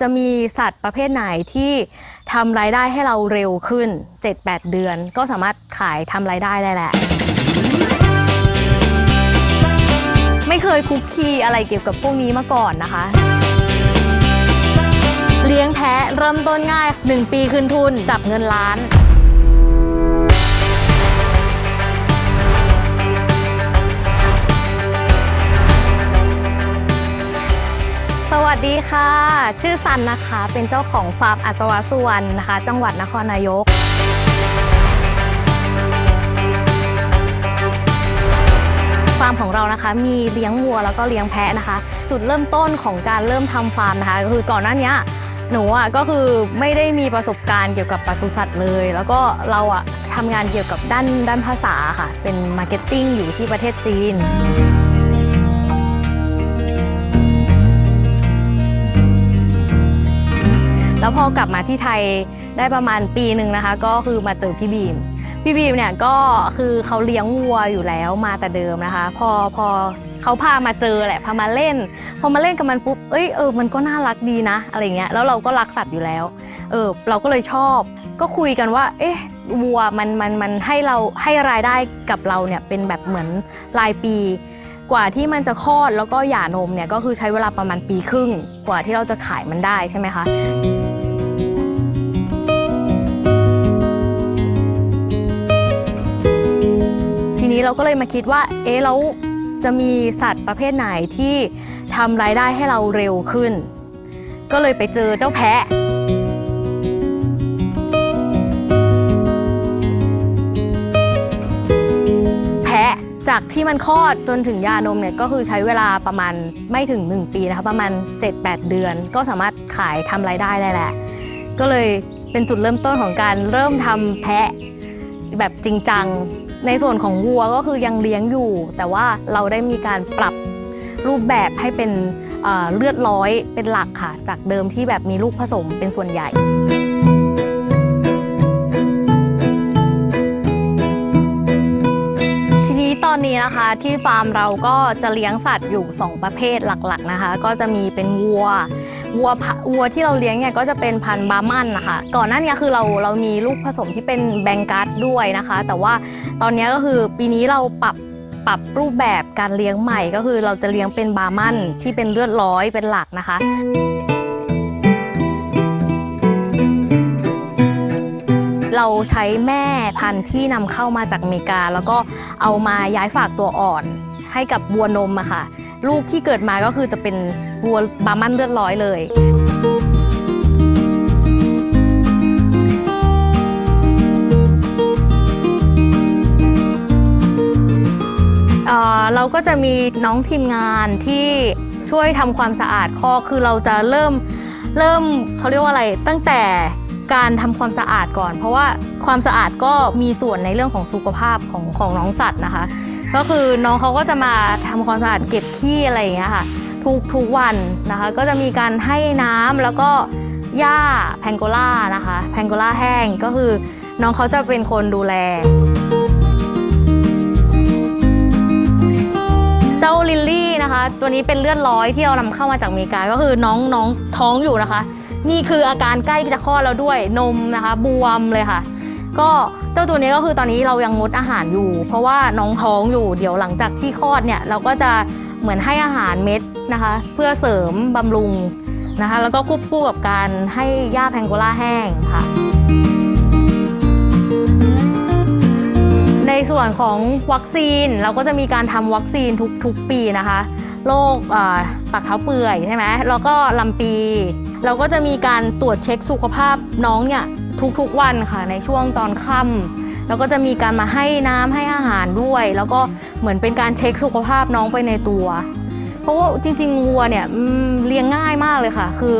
จะมีสัตว์ประเภทไหนที่ทำรายได้ให้เราเร็วขึ้น 7-8 เดือน ก็สามารถขายทำรายได้ได้แหละ ไม่เคยคุกคีอะไรเกี่ยวกับพวกนี้มาก่อนนะคะ เลี้ยงแพะเริ่มต้นง่าย 1 ปีคืนทุนจับเงินล้าน สวัสดีค่ะ ชื่อซันนะคะ เป็นเจ้าของฟาร์มอัศวสุวรรณนะคะ จังหวัดนครนายก ฟาร์มของเรานะคะมีเลี้ยงวัวแล้วก็เลี้ยงแพะนะคะ จุดเริ่มต้นของการเริ่มทำฟาร์มนะคะ ก็คือก่อนหน้านี้หนูอะก็คือไม่ได้มีประสบการณ์เกี่ยวกับปศุสัตว์เลย แล้วก็เราอะทำงานเกี่ยวกับด้านด้านภาษาค่ะ เป็นมาร์เก็ตติ้งอยู่ที่ประเทศจีน แล้วพอกลับมาที่ไทยได้ประมาณปีหนึ่งนะคะ ก็คือมาเจอพี่บีม พี่บีมเนี่ยก็คือเขาเลี้ยงวัวอยู่แล้วมาแต่เดิมนะคะ พอพอเขาพามาเจอแหละพามาเล่น พอมาเล่นกับมันปุ๊บเอ้ยเออมันก็น่ารักดีนะอะไรเงี้ยแล้วเราก็รักสัตว์อยู่แล้วเออเราก็เลยชอบ ก็คุยกันว่า เอ๊ะวัวมันมันมันให้เราให้รายได้กับเราเนี่ยเป็นแบบเหมือนรายปี กว่าที่มันจะคลอดแล้วก็หย่านมเนี่ยก็คือใช้เวลาประมาณปีครึ่ง กว่าที่เราจะขายมันได้ใช่ไหมคะ นี้เราก็เลยมาคิดว่า เอ๊ะแล้วจะมีสัตว์ประเภทไหนที่ทำรายได้ให้เราเร็วขึ้น ก็เลยไปเจอเจ้าแพะ แพะจากที่มันคลอดจนถึงยานมเนี่ยก็คือใช้เวลาประมาณไม่ถึง 1 ปีนะคะประมาณ 7-8 เดือน ก็สามารถขายทำรายได้ได้แหละ ก็เลยเป็นจุดเริ่มต้นของการเริ่มทำแพะแบบจริงจัง ในส่วนของวัวก็คือยังเลี้ยงอยู่ แต่ว่าเราได้มีการปรับรูปแบบให้เป็นเลือดร้อยเป็นหลักค่ะ จากเดิมที่แบบมีลูกผสมเป็นส่วนใหญ่ทีนี้ตอนนี้นะคะที่ฟาร์มเราก็จะเลี้ยงสัตว์อยู่ 2 ประเภทหลักๆนะคะ ก็จะมีเป็นวัว วัวพะวัวที่เราเลี้ยงเนี่ยก็จะเป็นพันธุ์บาร์มันนะคะ ก่อนหน้านี้คือเราเรามีลูกผสมที่เป็นแบงกัสด้วยนะคะ แต่ว่าตอนนี้ก็คือปีนี้เราปรับปรับรูปแบบการเลี้ยงใหม่ก็คือเราจะเลี้ยงเป็นบาร์มันที่เป็นเลือดร้อยเป็นหลักนะคะเราใช้แม่พันธุ์ที่นำเข้ามาจากอเมริกา แล้วก็เอามาย้ายฝากตัวอ่อนให้กับวัวนมอะค่ะ ลูกที่เกิดมาก็คือจะเป็นวัวบามันเลือดร้อยเลยเเราก็จะมีน้องทีมงานที่ช่วยทำความสะอาดคอกคือเราจะเริ่มเริ่มเขาเรียกว่าอะไรตั้งแต่การทำความสะอาดก่อน เพราะว่าความสะอาดก็มีส่วนในเรื่องของสุขภาพของของน้องสัตว์นะคะ ก็คือน้องเขาก็จะมาทำความสะอาดเก็บขี้อะไรอย่างเงี้ยค่ะ ทุกทุกวันนะคะ ก็จะมีการให้น้ำแล้วก็หญ้าแพงโกล่านะคะแพงโกล่าแห้งก็คือน้องเขาจะเป็นคนดูแล เจ้าลิลลี่นะคะ ตัวนี้เป็นเลือดร้อยที่เรานำเข้ามาจากอเมริกาก็คือน้องน้องท้องอยู่นะคะ นี่คืออาการใกล้จะคลอดแล้วด้วยนมนะคะ บวมเลยค่ะ ก็เจ้าตัวนี้ก็คือตอนนี้เรายังงดอาหารอยู่ เพราะว่าน้องท้องอยู่เดี๋ยวหลังจากที่คลอดเนี่ยเราก็จะเหมือนให้อาหารเม็ดนะคะ เพื่อเสริมบำรุงนะคะ แล้วก็ควบคู่กับการให้หญ้าแพงโกล่าแห้งค่ะ ในส่วนของวัคซีนเราก็จะมีการทำวัคซีนทุกๆปีนะคะโรคปากเท้าเปื่อยใช่ไหมแล้วก็ลำปี เราก็จะมีการตรวจเช็คสุขภาพน้องเนี่ย ทุกๆวันค่ะในช่วงตอนค่ำแล้วก็จะมีการมาให้น้ำให้อาหารด้วย แล้วก็เหมือนเป็นการเช็คสุขภาพน้องไปในตัว เพราะว่าจริงๆวัวเนี่ยเลี้ยงง่ายมากเลยค่ะ คือ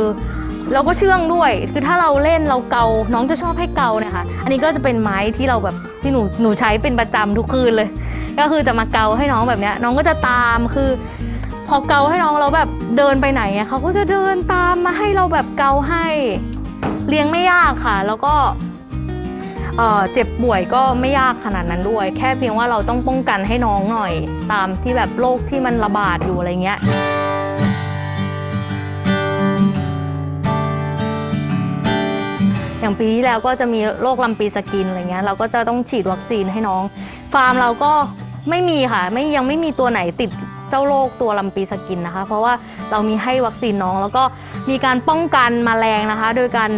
เราก็เชื่องด้วย คือถ้าเราเล่นเราเกา น้องจะชอบให้เกาเนี่ยค่ะ อันนี้ก็จะเป็นไม้ที่เราแบบที่หนูหนูใช้เป็นประจำทุกคืนเลย ก็คือจะมาเกาให้น้องแบบเนี้ย น้องก็จะตาม คือ พอเกาให้น้องเราแบบเดินไปไหนอะเขาก็จะเดินตามมาให้เราแบบเกาให้ เลี้ยงไม่ยากค่ะ แล้วก็เจ็บป่วยก็ไม่ยากขนาดนั้นด้วย แค่เพียงว่าเราต้องป้องกันให้น้องหน่อย ตามที่แบบโรคที่มันระบาดอยู่อะไรเงี้ยอย่างปีที่แล้วก็จะมีโรคลำปีสกินอะไรเงี้ยเราก็จะต้องฉีดวัคซีนให้น้อง ฟาร์มเราก็ไม่มีค่ะไม่ยังไม่มีตัวไหนติดเจ้าโรคตัวลำปีสกินนะคะ เพราะว่าเรามีให้วัคซีนน้องแล้วก็ มีการป้องกันแมลงนะคะ โดยการ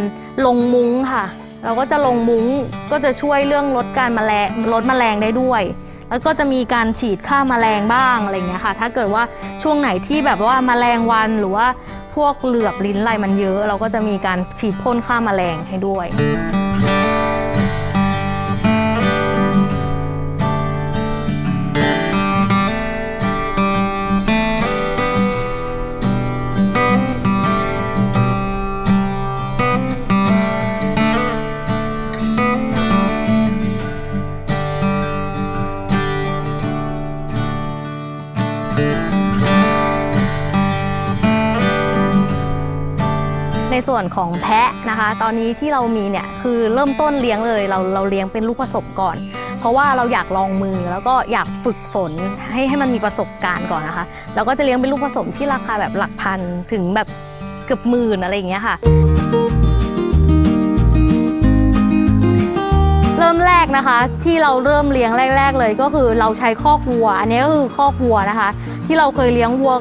ลงมุ้งค่ะ เราก็จะลงมุ้งก็จะช่วยเรื่องลดการแมลงลดแมลงได้ด้วย แล้วก็จะมีการฉีดฆ่าแมลงบ้างอะไรเงี้ยค่ะ ถ้าเกิดว่าช่วงไหนที่แบบว่าแมลงวันหรือว่าพวกเหลือบลิ้นอะไรมันเยอะ เราก็จะมีการฉีดพ่นฆ่าแมลงให้ด้วย ในส่วนของแพะนะคะ ตอนนี้ที่เรามีเนี่ยคือเริ่มต้นเลี้ยงเลย เราเราเลี้ยงเป็นลูกผสมก่อน เพราะว่าเราอยากลองมือแล้วก็อยากฝึกฝนให้ให้มันมีประสบการณ์ก่อนนะคะเราก็จะเลี้ยงเป็นลูกผสมที่ราคาแบบหลักพันถึงแบบเกือบหมื่นอะไรอย่างเงี้ยค่ะ เริ่มแรกนะคะที่เราเริ่มเลี้ยงแรก ๆ เลยก็คือเราใช้คอกวัว อันนี้ก็คือคอกวัวนะคะ ที่เราเคยเลี้ยงวัว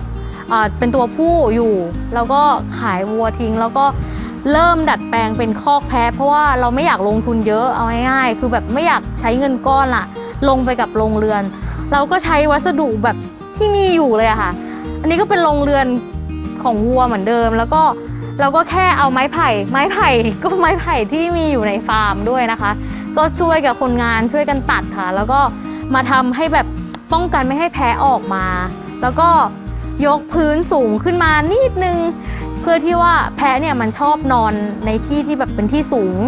เป็นตัวผู้อยู่ แล้วก็ขายวัวทิ้ง แล้วก็เริ่มดัดแปลงเป็นคอกแพะเพราะว่าเราไม่อยากลงทุนเยอะเอาง่ายๆคือแบบไม่อยากใช้เงินก้อนละลงไปกับโรงเรือน เราก็ใช้วัสดุแบบที่มีอยู่เลยอะค่ะ อันนี้ก็เป็นโรงเรือนของวัวเหมือนเดิม แล้วก็เราก็แค่เอาไม้ไผ่ ไม้ไผ่ก็ไม้ไผ่ที่มีอยู่ในฟาร์มด้วยนะคะ ก็ช่วยกับคนงานช่วยกันตัดค่ะ แล้วก็มาทำให้แบบป้องกันไม่ให้แพ้ออกมา แล้วก็ ยกพื้นสูงขึ้นมานิดนึง เพื่อที่ว่าแพะเนี่ยมันชอบนอนในที่ที่แบบเป็นที่สูง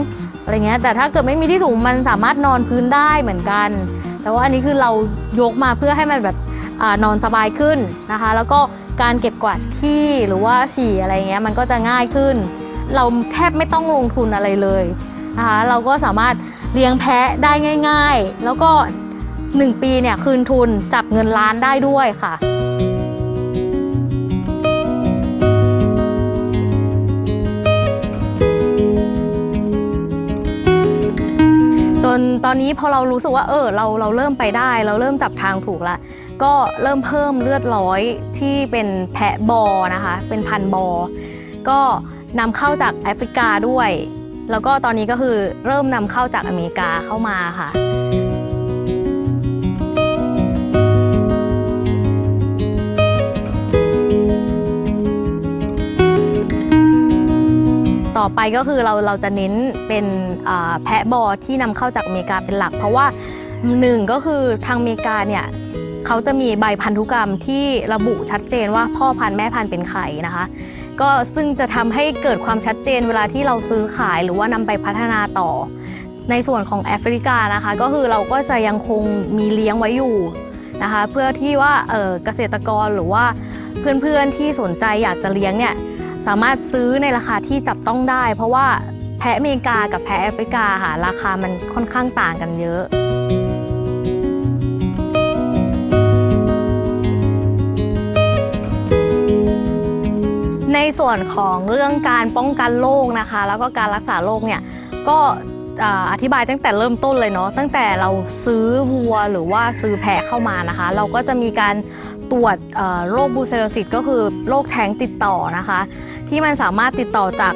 อะไรเงี้ยแต่ถ้าเกิดไม่มีที่สูงมันสามารถนอนพื้นได้เหมือนกัน แต่ว่าอันนี้คือเรายกมาเพื่อให้มันแบบอนอนสบายขึ้นนะคะ แล้วก็การเก็บกวาดขี้หรือว่าฉี่อะไรเงี้ยมันก็จะง่ายขึ้น เราแทบไม่ต้องลงทุนอะไรเลยนะคะเราก็สามารถเลี้ยงแพะได้ง่าย ๆ แล้วก็ 1 ปีเนี่ยคืนทุนจับเงินล้านได้ด้วยค่ะ นตอนนี้พอเรารู้สึกว่าเออเราเราเริ่มไปได้ เราเริ่มจับทางถูกละก็เริ่มเพิ่มเลือดร้อยที่เป็นแพะบอนะคะ เป็นพันบอ ก็นำเข้าจากแอฟริกาด้วย แล้วก็ตอนนี้ก็คือเริ่มนำเข้าจากอเมริกาเข้ามาค่ะ ต่อไปก็คือเราเราจะเน้นเป็นแพะบอที่นำเข้าจากอเมริกาเป็นหลัก เพราะว่าหนึ่งก็คือทางอเมริกาเนี่ยเขาจะมีใบพันธุกรรมที่ระบุชัดเจนว่าพ่อพันธุ์แม่พันธุ์เป็นใครนะคะ ก็ซึ่งจะทำให้เกิดความชัดเจนเวลาที่เราซื้อขายหรือว่านำไปพัฒนาต่อ ในส่วนของแอฟริกานะคะ ก็คือเราก็จะยังคงมีเลี้ยงไว้อยู่นะคะ เพื่อที่ว่าเกษตรกรหรือว่าเพื่อนๆที่สนใจอยากจะเลี้ยงเนี่ย สามารถซื้อในราคาที่จับต้องได้ เพราะว่าแพะอเมริกากับแพะแอฟริกาค่ะราคามันค่อนข้างต่างกันเยอะในส่วนของเรื่องการป้องกันโรคนะคะ แล้วก็การรักษาโรคเนี่ยก็อธิบายตั้งแต่เริ่มต้นเลยเนาะตั้งแต่เราซื้อวัวหรือว่าซื้อแพะเข้ามานะคะ เราก็จะมีการตรวจโรคบูเซโลซิสก็คือโรคแท้งติดต่อนะคะ ที่มันสามารถติดต่อจาก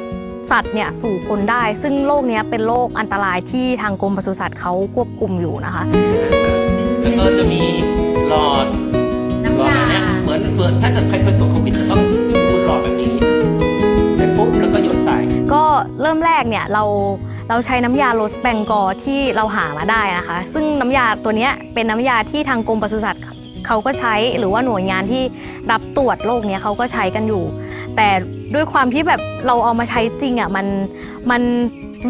สัตว์เนี่ยสู่คนได้ ซึ่งโรคเนี้ยเป็นโรคอันตรายที่ทางกรมปศุสัตว์เขาควบคุมอยู่นะคะ แล้วก็จะมีหลอดน้ำหลอดยาอันเนี้ยเหมือนเหมือนถ้าเกิดใครเคยตรวจโควิดจะต้องพูดหลอดแบบนี้เสร็จปุ๊บแล้วก็หยดใส่ก็เริ่มแรกเนี่ยเราเราใช้น้ำยาโรสแบงกอร์ที่เราหามาได้นะคะ ซึ่งน้ำยาตัวเนี้ยเป็นน้ำยาที่ทางกรมปศุสัตว์เขาก็ใช้หรือว่าหน่วยงานที่รับตรวจโรคเนี้ยเขาก็ใช้กันอยู่ แต่ ด้วยความที่แบบเราเอามาใช้จริงอะมันมัน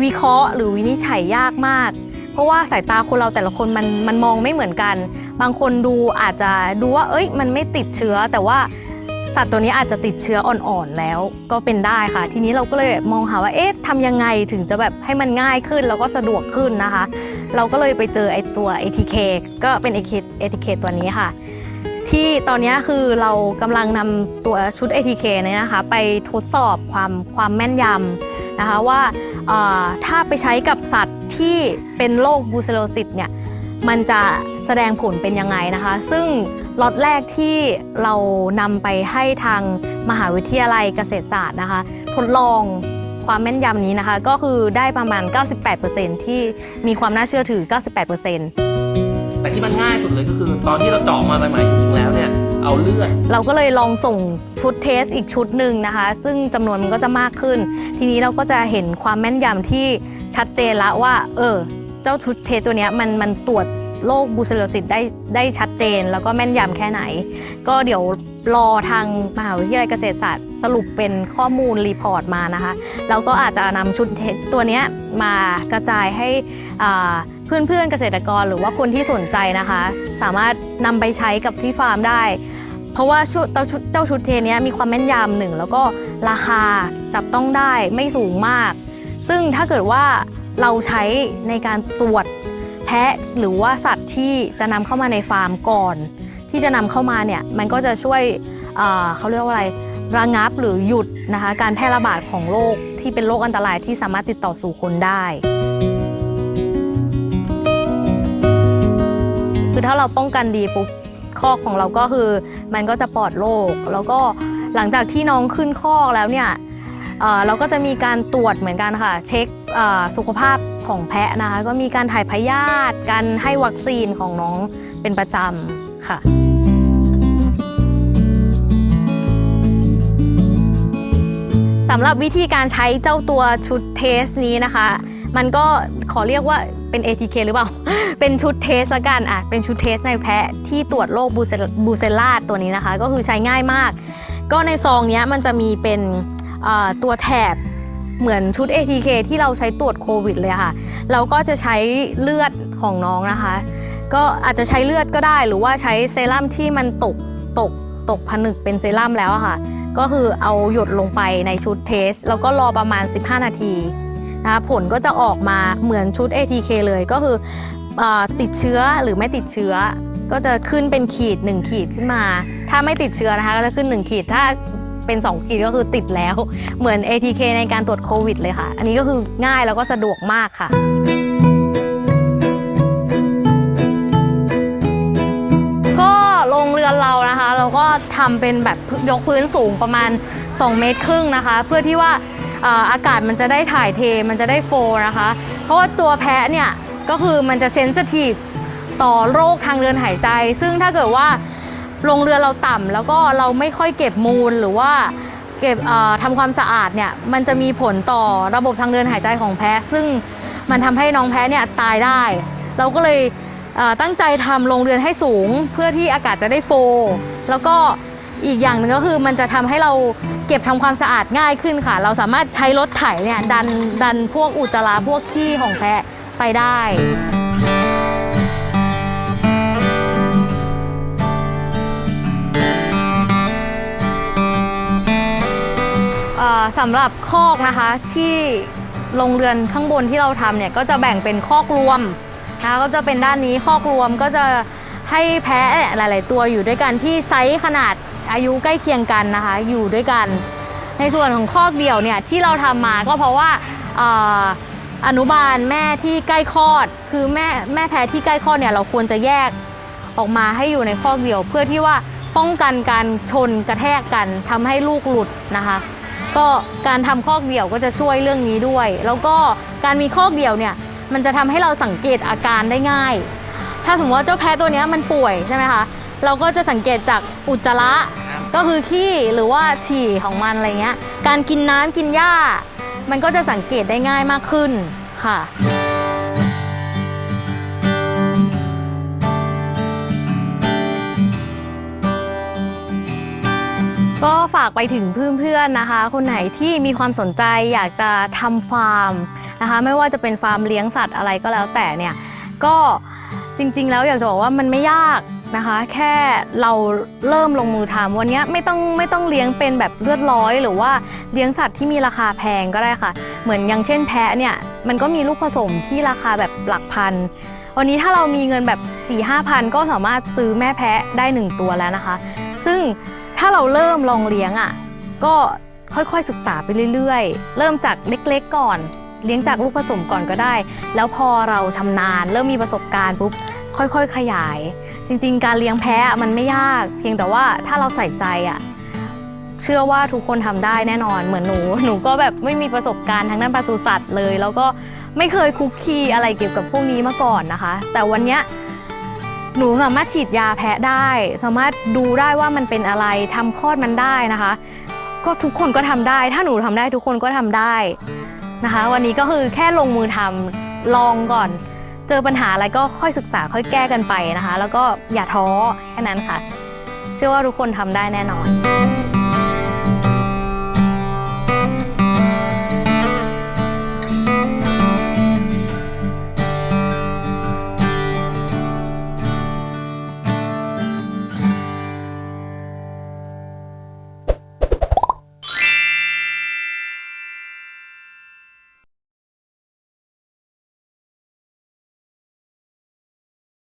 วิเคราะห์หรือวินิจฉัยยากมาก เพราะว่าสายตาคนเราแต่ละคนมันมันมองไม่เหมือนกัน บางคนดูอาจจะดูว่า เอ้ย มันไม่ติดเชื้อ แต่ว่าสัตว์ตัวนี้อาจจะติดเชื้ออ่อนๆแล้วก็เป็นได้ค่ะ ทีนี้เราก็เลยมองหาว่าเอ๊ะทำยังไงถึงจะแบบให้มันง่ายขึ้นแล้วก็สะดวกขึ้นนะคะ เราก็เลยไปเจอไอ้ตัว ATK ก็เป็น ATK ตัวนี้ค่ะ ที่ตอนนี้คือเรากำลังนำตัวชุด ATK เนี่ยนะคะ ไปทดสอบความความแม่นยำนะคะว่าถ้าไปใช้กับสัตว์ที่เป็นโรคบูเซโลซิสเนี่ยมันจะแสดงผลเป็นยังไงนะคะ ซึ่งล็อตแรกที่เรานำไปให้ทางมหาวิทยาลัยเกษตรศาสตร์นะคะ ทดลองความแม่นยำนี้นะคะ ก็คือได้ประมาณ 98%ที่มีความน่าเชื่อถือ 98% แต่ที่มันง่ายสุดเลยก็คือ ตอนที่เราเจาะมาใหม่ๆจริงๆแล้วเนี่ยเอาเลือด เราก็เลยลองส่งชุดเทสอีกชุดหนึ่งนะคะ ซึ่งจำนวนมันก็จะมากขึ้น ทีนี้เราก็จะเห็นความแม่นยำที่ชัดเจนล้วว่า เออ เจ้าชุดเทสตัวเนี้ยมันมันตรวจโรคบูเซลซิสได้ได้ชัดเจน แล้วก็แม่นยำแค่ไหน ก็เดี๋ยวรอทางมหาวิทยาลัยเกษตรศาสตร์ สรุปเป็นข้อมูลรีพอร์ตมานะคะ แล้วก็อาจจะนำชุดเทสตัวเนี้ยมากระจายให้อ่า เพื่อนๆเกษตรกรหรือว่าคนที่สนใจนะคะ สามารถนำไปใช้กับที่ฟาร์มได้ เพราะว่าชุดเจ้าชุดเทนี้มีความแม่นยำหนึ่งแล้วก็ราคาจับต้องได้ไม่สูงมาก ซึ่งถ้าเกิดว่าเราใช้ในการตรวจแพะหรือว่าสัตว์ที่จะนำเข้ามาในฟาร์มก่อน ที่จะนำเข้ามาเนี่ยมันก็จะช่วยเเขาเรียกว่าอะไรระงับหรือหยุดนะคะการแพร่ระบาดของโรคที่เป็นโรคอันตรายที่สามารถติดต่อสู่คนได้ คือถ้าเราป้องกันดีปุ๊บคอกของเราก็คือมันก็จะปลอดโรคแล้วก็หลังจากที่น้องขึ้นคอกแล้วเนี่ยเราก็จะมีการตรวจเหมือนกันค่ะ เช็คสุขภาพของแพะนะคะ ก็มีการถ่ายพยาธิการให้วัคซีนของน้องเป็นประจำค่ะสำหรับวิธีการใช้เจ้าตัวชุดเทสนี้นะคะ มันก็ขอเรียกว่า เป็น ATK หรือเปล่า เป็นชุดเทสละกันอะเป็นชุดเทสในแพะที่ตรวจโรคบูเซลบูเซลลาตัวนี้นะคะ ก็คือใช้ง่ายมาก ก็ในซองนี้มันจะมีเป็นตัวแถบเหมือนชุด ATK ที่เราใช้ตรวจโควิดเลยค่ะ เราก็จะใช้เลือดของน้องนะคะ ก็อาจจะใช้เลือดก็ได้ หรือว่าใช้เซรั่มที่มันตกตกตกผนึกเป็นเซรั่มแล้วค่ะ ก็คือเอาหยดลงไปในชุดเทส แล้วก็รอประมาณ 15 นาที นะผลก็จะออกมาเหมือนชุด ATK เลยก็คืออติดเชื้อหรือไม่ติดเชื้อ ก็จะขึ้นเป็นขีด 1 ขีดขึ้นมา ถ้าไม่ติดเชื้อนะคะก็จะขึ้น 1 ขีดถ้าเป็น 2 ขีดก็คือติดแล้ว เหมือน ATK ในการตรวจโควิดเลยค่ะ อันนี้ก็คือง่ายแล้วก็สะดวกมากค่ะก็โรงเรือนเรานะคะ เราก็ทำเป็นแบบยกพื้นสูงประมาณ 2 เมตรครึ่งนะคะ เพื่อที่ว่า อากาศมันจะได้ถ่ายเทมันจะได้โฟนะคะ เพราะว่าตัวแพะเนี่ยก็คือมันจะเซนซิทีฟต่อโรคทางเดินหายใจ ซึ่งถ้าเกิดว่าโรงเรือนเราต่ำแล้วก็เราไม่ค่อยเก็บมูลหรือว่าเก็บทำความสะอาดเนี่ยมันจะมีผลต่อระบบทางเดินหายใจของแพะ ซึ่งมันทำให้น้องแพะเนี่ยตายได้ เราก็เลยตั้งใจทำโรงเรือนให้สูง เพื่อที่อากาศจะได้โฟ แล้วก็ อีกอย่างหนึ่งก็คือมันจะทำให้เราเก็บทำความสะอาดง่ายขึ้นค่ะ เราสามารถใช้รถไถเนี่ยดันดันพวกอุจจาระพวกขี้ของแพะไปได้สำหรับคอกนะคะที่โรงเรือนข้างบนที่เราทำเนี่ยก็จะแบ่งเป็นคอกรวมนะคะก็จะเป็นด้านนี้คอกรวมก็จะให้แพะหลาย ๆ ตัวอยู่ด้วยกันที่ไซส์ขนาด อายุใกล้เคียงกันนะคะ อยู่ด้วยกัน ในส่วนของคอกเดี่ยวเนี่ยที่เราทำมาก็เพราะว่าอนุบาลแม่ที่ใกล้คลอด คือแม่แม่แพะที่ใกล้คลอดเนี่ยเราควรจะแยกออกมาให้อยู่ในคอกเดี่ยว เพื่อที่ว่าป้องกันการชนกระแทกกันทำให้ลูกหลุดนะคะ ก็การทำคอกเดี่ยวก็จะช่วยเรื่องนี้ด้วย แล้วก็การมีคอกเดี่ยวเนี่ยมันจะทำให้เราสังเกตอาการได้ง่าย ถ้าสมมติว่าเจ้าแพ้ตัวนี้มันป่วยใช่ไหมคะ เราก็จะสังเกตจากอุจจาระก็คือขี้หรือว่าฉี่ของมันอะไรเงี้ย การกินน้ำกินหญ้า มันก็จะสังเกตได้ง่ายมากขึ้นค่ะ ก็ฝากไปถึงเพื่อนๆนะคะ คนไหนที่มีความสนใจอยากจะทำฟาร์มนะคะ ไม่ว่าจะเป็นฟาร์มเลี้ยงสัตว์อะไรก็แล้วแต่เนี่ย ก็จริงๆ แล้วอยากจะบอกว่ามันไม่ยาก นะคะ แค่เราเริ่มลงมือทำวันนี้ไม่ต้องไม่ต้องเลี้ยงเป็นแบบเลือดร้อย หรือว่าเลี้ยงสัตว์ที่มีราคาแพงก็ได้ค่ะ เหมือนอย่างเช่นแพะเนี่ยมันก็มีลูกผสมที่ราคาแบบหลักพันวันนี้ถ้าเรามีเงินแบบ4ี่ห้าพันก็สามารถซื้อแม่แพะได้ 1 ตัวแล้วนะคะ ซึ่งถ้าเราเริ่มลองเลี้ยงอะก็ค่อยๆศึกษาไปเรื่อยๆ เริ่มจากเล็กๆก่อน เลี้ยงจากลูกผสมก่อนก็ได้ แล้วพอเราชำนาญ เริ่มมีประสบการณ์ปุ๊บค่อยๆ ขยาย จริง ๆ การเลี้ยงแพะมันไม่ยาก เพียงแต่ว่าถ้าเราใส่ใจอะเชื่อว่าทุกคนทำได้แน่นอนเหมือนหนู หนูก็แบบไม่มีประสบการณ์ทางด้านปศุสัตว์เลย แล้วก็ไม่เคยคุกคีอะไรเกี่ยวกับพวกนี้มาก่อนนะคะ แต่วันเนี้ยหนูสามารถฉีดยาแพะได้ สามารถดูได้ว่ามันเป็นอะไรทำคลอดมันได้นะคะ ก็ทุกคนก็ทำได้ ถ้าหนูทำได้ทุกคนก็ทำได้ นะคะ วันนี้ก็คือแค่ลงมือทำลองก่อน เจอปัญหาอะไรก็ค่อยศึกษาค่อยแก้กันไปนะคะ แล้วก็อย่าท้อแค่นั้นค่ะ เชื่อว่าทุกคนทำได้แน่นอน